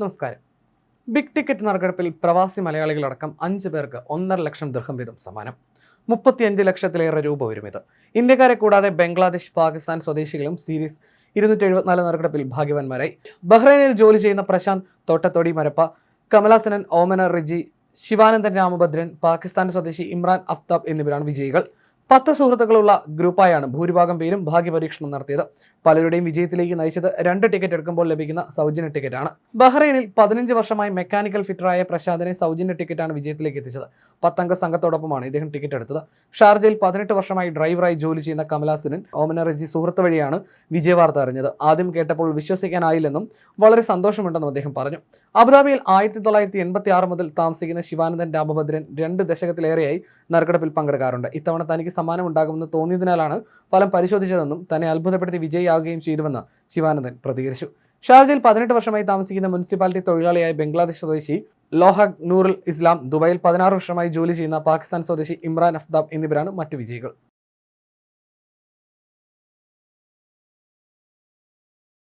നമസ്കാരം. Big ticket നറുക്കെടുപ്പിൽ പ്രവാസി മലയാളികളടക്കം അഞ്ച് പേർക്ക് ഒന്നര ലക്ഷം ദൃഹം വീതം സമ്മാനം. മുപ്പത്തിയഞ്ച് ലക്ഷത്തിലേറെ രൂപ വരും ഇത്. ഇന്ത്യക്കാരെ കൂടാതെ ബംഗ്ലാദേശ് പാകിസ്ഥാൻ സ്വദേശികളും സീരീസ് ഇരുന്നൂറ്റി എഴുപത്തിനാല് നറുക്കെടുപ്പിൽ ഭാഗ്യവാന്മാരായി. ബഹ്റൈനിൽ ജോലി ചെയ്യുന്ന പ്രശാന്ത് തോട്ടത്തോടി മരപ്പ കമലാസനൻ ഓമന റിജി ശിവാനന്ദൻ രാമഭദ്രൻ പാകിസ്ഥാൻ സ്വദേശി ഇമ്രാൻ അഫ്താബ് എന്നിവരാണ് വിജയികൾ. പത്ത് സുഹൃത്തുക്കളുള്ള ഗ്രൂപ്പായാണ് ഭൂരിഭാഗം പേരും ഭാഗ്യപരീക്ഷണം നടത്തിയത്. പലരുടെയും വിജയത്തിലേക്ക് നയിച്ചത് രണ്ട് ടിക്കറ്റ് എടുക്കുമ്പോൾ ലഭിക്കുന്ന സൗജന്യ ടിക്കറ്റാണ്. ബഹ്റൈനിൽ പതിനഞ്ച് വർഷമായി മെക്കാനിക്കൽ ഫിറ്ററായ പ്രശാന്തിനെ സൗജന്യ ടിക്കറ്റാണ് വിജയത്തിലേക്ക് എത്തിച്ചത്. പത്തംഗ സംഘത്തോടൊപ്പമാണ് ഇദ്ദേഹം ടിക്കറ്റ് എടുത്തത്. ഷാർജയിൽ പതിനെട്ട് വർഷമായി ഡ്രൈവറായി ജോലി ചെയ്യുന്ന കമലാസിനൻ ഓമന റെജി സുഹൃത്ത് വഴിയാണ് വിജയവാർത്ത അറിഞ്ഞത്. ആദ്യം കേട്ടപ്പോൾ വിശ്വസിക്കാനായില്ലെന്നും വളരെ സന്തോഷമുണ്ടെന്നും അദ്ദേഹം പറഞ്ഞു. അബുദാബിയിൽ ആയിരത്തി തൊള്ളായിരത്തി എൺപത്തി ആറ് മുതൽ താമസിക്കുന്ന ശിവാനന്ദൻ രാമഭദ്രൻ രണ്ട് ദശകത്തിലേറെയായി നറുക്കെടുപ്പിൽ പങ്കെടുക്കാറുണ്ട്. ഇത്തവണ തനിക്ക് സമ്മാനം ഉണ്ടാകുമെന്ന് തോന്നിയതിനാലാണ് ഫലം പരിശോധിച്ചതെന്നും തന്നെ അത്ഭുതപ്പെടുത്തി വിജയിയാകുകയും ചെയ്തുവെന്ന് ശിവാനന്ദൻ പ്രതികരിച്ചു. ഷാർജയിൽ പതിനെട്ട് വർഷമായി താമസിക്കുന്ന മുനിസിപ്പാലിറ്റി തൊഴിലാളിയായ ബംഗ്ലാദേശ് സ്വദേശി ലോഹക് നൂറുൽ ഇസ്ലാം ദുബായിൽ പതിനാറ് വർഷമായി ജോലി ചെയ്യുന്ന പാകിസ്ഥാൻ സ്വദേശി ഇമ്രാൻ അഫ്താബ് എന്നിവരാണ് മറ്റു വിജയികൾ.